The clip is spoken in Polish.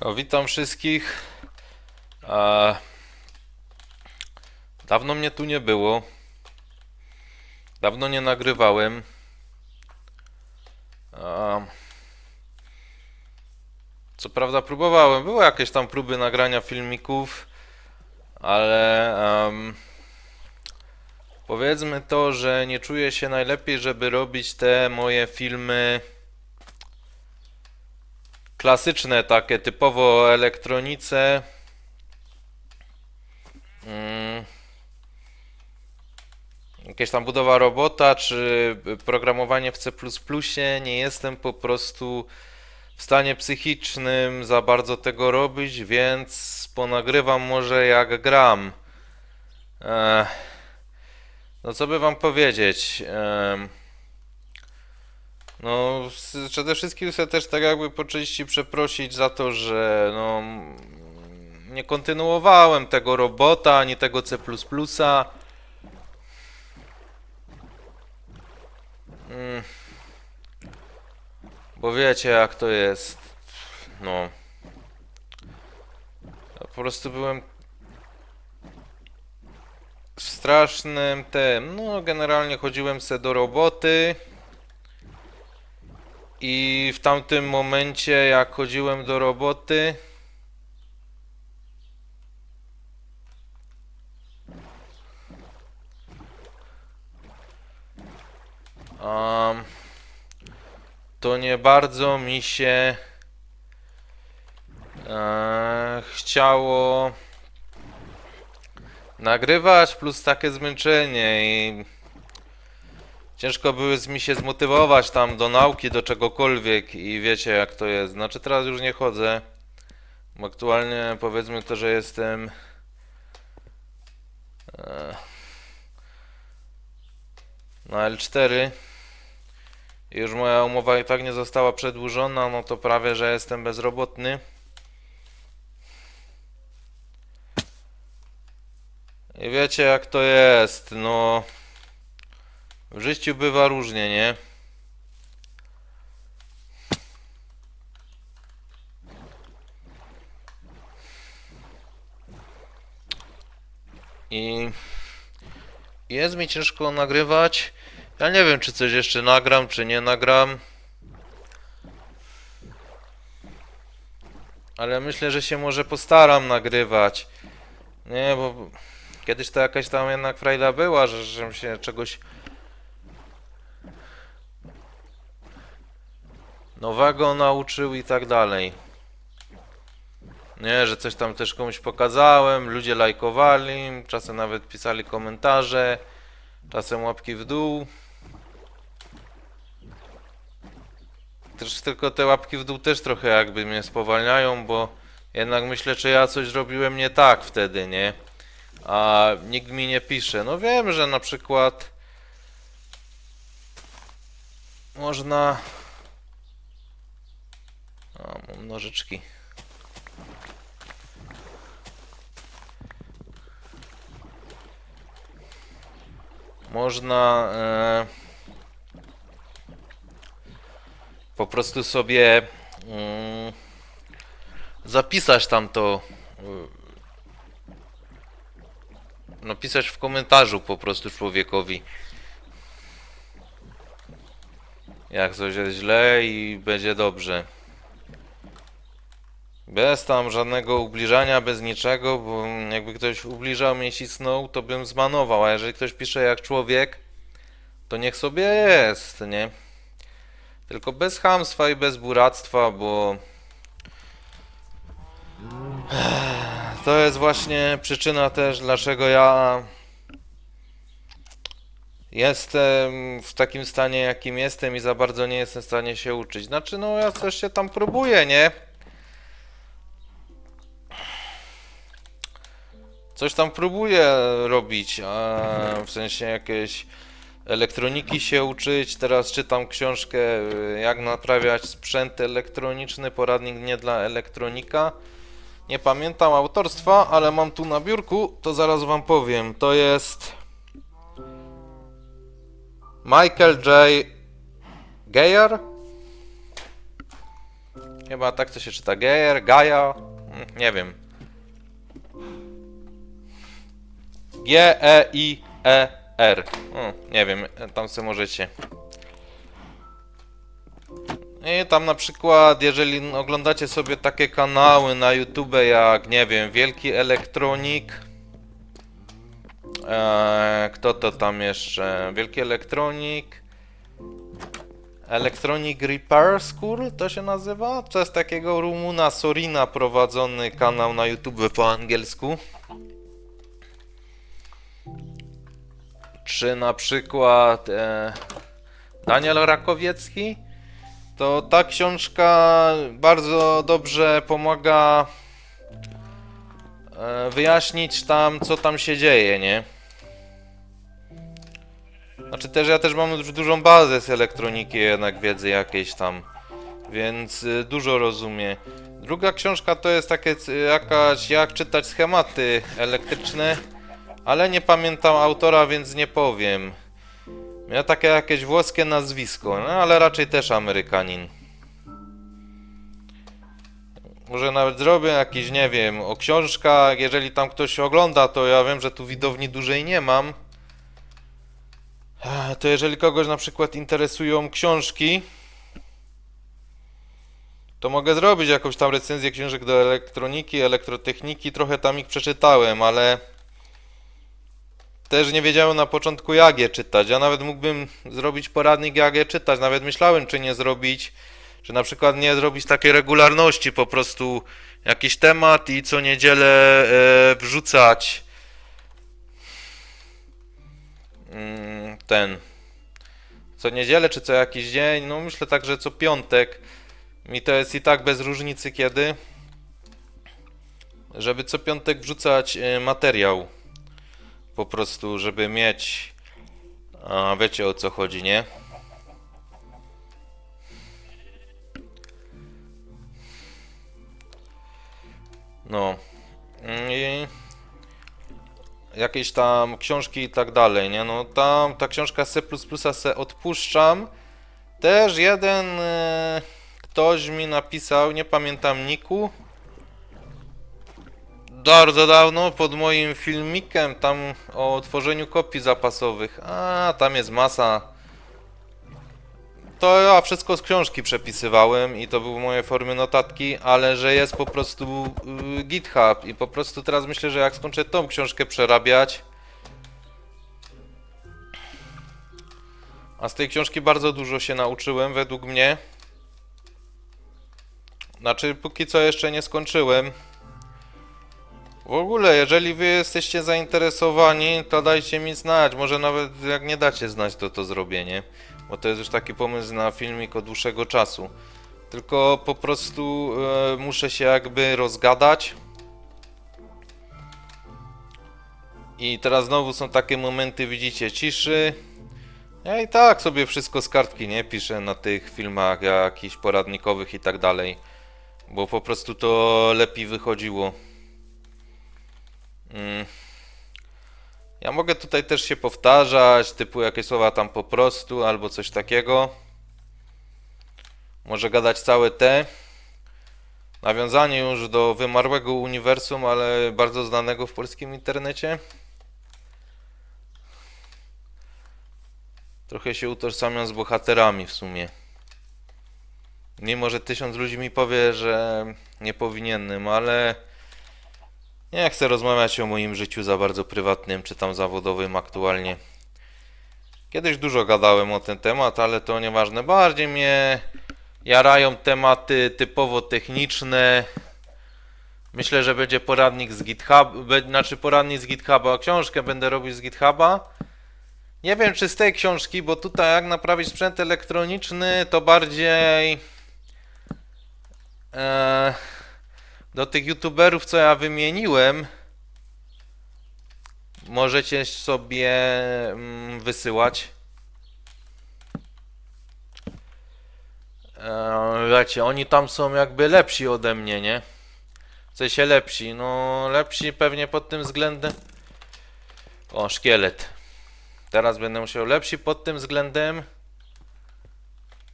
O, witam wszystkich. Dawno mnie tu nie było. Dawno nie nagrywałem. Co prawda próbowałem, były jakieś tam próby nagrania filmików, ale powiedzmy to, że nie czuję się najlepiej, żeby robić te moje filmy klasyczne, takie typowo elektronice. Mm. Jakieś tam budowa robota, czy programowanie w C++. Nie jestem po prostu w stanie psychicznym za bardzo tego robić, więc ponagrywam może jak gram. Ech. No co by wam powiedzieć? Em, no, przede wszystkim chcę też tak jakby po części przeprosić za to, że no, nie kontynuowałem tego robota, ani tego C++. Mm. Bo wiecie jak to jest. No. Ja po prostu byłem strasznym tym. No, generalnie chodziłem se do roboty. I w tamtym momencie, jak chodziłem do roboty, um, to nie bardzo mi się e, chciało nagrywać, plus takie zmęczenie i Ciężko były z- mi się zmotywować tam do nauki, do czegokolwiek i wiecie jak to jest. Znaczy teraz już nie chodzę, bo aktualnie powiedzmy to, że jestem e, na L4 i już moja umowa i tak nie została przedłużona, no to prawie, że jestem bezrobotny. I wiecie jak to jest, no... W życiu bywa różnie, nie? I jest mi ciężko nagrywać. Ja nie wiem, czy coś jeszcze nagram, czy nie nagram. Ale myślę, że się może postaram nagrywać. Nie, bo kiedyś to jakaś tam jednak frajda była, że, żebym się czegoś nowego nauczył i tak dalej. Nie, że coś tam też komuś pokazałem, ludzie lajkowali, czasem nawet pisali komentarze, czasem łapki w dół. Też tylko te łapki w dół też trochę jakby mnie spowalniają, bo jednak myślę, czy ja coś zrobiłem nie tak wtedy, nie? A nikt mi nie pisze. No wiem, że na przykład można nożyczki. Można e, po prostu sobie mm, zapisać tam to. y, Napisać w komentarzu po prostu człowiekowi. Jak coś jest źle i będzie dobrze. Bez tam żadnego ubliżania, bez niczego, bo jakby ktoś ubliżał mnie, cisnął, to bym zmanował, a jeżeli ktoś pisze jak człowiek, to niech sobie jest, nie? Tylko bez chamstwa i bez buractwa, bo to jest właśnie przyczyna też, dlaczego ja jestem w takim stanie, jakim jestem i za bardzo nie jestem w stanie się uczyć. Znaczy, no ja coś się tam próbuję, nie? Coś tam próbuję robić, w sensie jakieś elektroniki się uczyć. Teraz czytam książkę y, Jak naprawiać sprzęt elektroniczny, poradnik nie dla elektronika. Nie pamiętam autorstwa, ale mam tu na biurku, to zaraz wam powiem. To jest Michael J. Geyer Chyba tak to się czyta. Geyer, Gaia. Mm, Nie wiem. G-E-I-E-R. O, nie wiem, tam sobie możecie. I tam na przykład, jeżeli oglądacie sobie takie kanały na YouTube jak, nie wiem, Wielki Elektronik. Eee, kto to tam jeszcze? Wielki Elektronik. Electronic Repair School to się nazywa? Jest takiego Rumuna Sorina prowadzony kanał na YouTube po angielsku. Czy na przykład e, Daniel Rakowiecki? To ta książka bardzo dobrze pomaga e, wyjaśnić tam, co tam się dzieje, nie? Znaczy też ja też mam dużą bazę z elektroniki jednak wiedzy jakiejś tam, więc y, dużo rozumiem. Druga książka to jest takie jakaś jak czytać schematy elektryczne, ale nie pamiętam autora, więc nie powiem. Miał takie jakieś włoskie nazwisko, no ale raczej też Amerykanin. Może nawet zrobię jakiś, nie wiem, o książkach, jeżeli tam ktoś ogląda, to ja wiem, że tu widowni dużej nie mam. To jeżeli kogoś na przykład interesują książki, to mogę zrobić jakąś tam recenzję książek do elektroniki, elektrotechniki. Trochę tam ich przeczytałem, ale też nie wiedziałem na początku jak je czytać. Ja nawet mógłbym zrobić poradnik jak je czytać. Nawet myślałem czy nie zrobić, czy na przykład nie zrobić takiej regularności, po prostu jakiś temat i co niedzielę e, wrzucać. Mm, ten. Co niedzielę czy co jakiś dzień, no myślę tak, że co piątek. Mi to jest i tak bez różnicy kiedy. Żeby co piątek wrzucać e, materiał po prostu, żeby mieć a wiecie o co chodzi, nie? No i jakieś tam książki i tak dalej, nie? No tam ta książka C++ se odpuszczam. Też jeden e, ktoś mi napisał, nie pamiętam niku. Bardzo dawno pod moim filmikiem tam o tworzeniu kopii zapasowych. A, tam jest masa. To ja wszystko z książki przepisywałem i to były moje formy notatki, ale że jest po prostu y, GitHub i po prostu teraz myślę, że jak skończę tą książkę przerabiać, a z tej książki bardzo dużo się nauczyłem według mnie. Znaczy, póki co jeszcze nie skończyłem. W ogóle, jeżeli wy jesteście zainteresowani, to dajcie mi znać. Może nawet jak nie dacie znać, to to zrobię, nie? Bo to jest już taki pomysł na filmik od dłuższego czasu. Tylko po prostu e, muszę się jakby rozgadać. I teraz znowu są takie momenty, widzicie, ciszy. Ja i tak sobie wszystko z kartki, nie? Piszę na tych filmach jakichś poradnikowych i tak dalej. Bo po prostu to lepiej wychodziło. Mm. Ja mogę tutaj też się powtarzać, typu jakieś słowa tam po prostu, albo coś takiego. Może gadać całe te. Nawiązanie już do wymarłego uniwersum, ale bardzo znanego w polskim internecie. Trochę się utożsamiam z bohaterami w sumie. Mimo, że tysiąc ludzi mi powie, że nie powinienem, ale nie chcę rozmawiać o moim życiu za bardzo prywatnym czy tam zawodowym aktualnie. Kiedyś dużo gadałem o ten temat, ale to nieważne. Bardziej mnie jarają tematy typowo techniczne. Myślę, że będzie poradnik z GitHub, znaczy poradnik z GitHuba, książkę będę robił z GitHuba. Nie wiem czy z tej książki, bo tutaj jak naprawić sprzęt elektroniczny to bardziej e, do tych youtuberów co ja wymieniłem możecie sobie mm, wysyłać. E, wiecie, oni tam są jakby lepsi ode mnie, nie? W sensie lepsi, no lepsi pewnie pod tym względem. O, szkielet. Teraz będę musiał lepsi pod tym względem,